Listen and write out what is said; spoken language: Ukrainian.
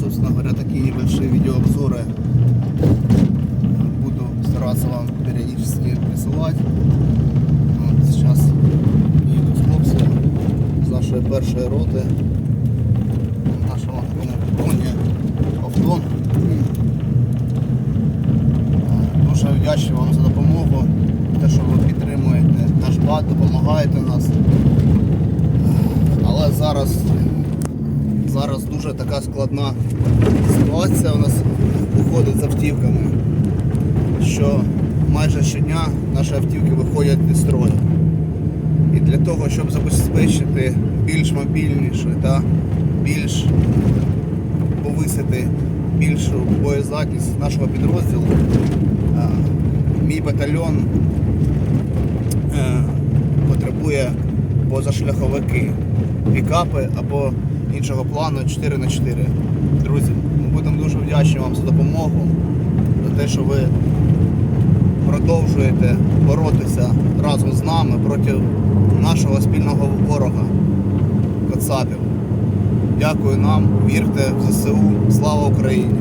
собственно говоря, такие небольшие видеообзоры буду стараться вам периодически присылать. Вот сейчас їду з хлопцем з нашої першої роти нашого коні Автон. Дуже вдячний вам за допомогу, те, що ви підтримуєте наш бат, допомагаєте нас. Але зараз, зараз дуже така складна ситуація у нас виходить з автівками, що майже щодня наші автівки виходять із строю. І для того, щоб забезпечити більш мобільніше та більш повисити більшу боєздатність нашого підрозділу, мій батальйон е, потребує позашляховики, пікапи або іншого плану 4 на 4 Друзі, ми будемо дуже вдячні вам за допомогу, за те, що ви продовжуєте боротися разом з нами проти нашого спільного ворога Кацапів. Дякую нам, вірте в ЗСУ, слава Україні!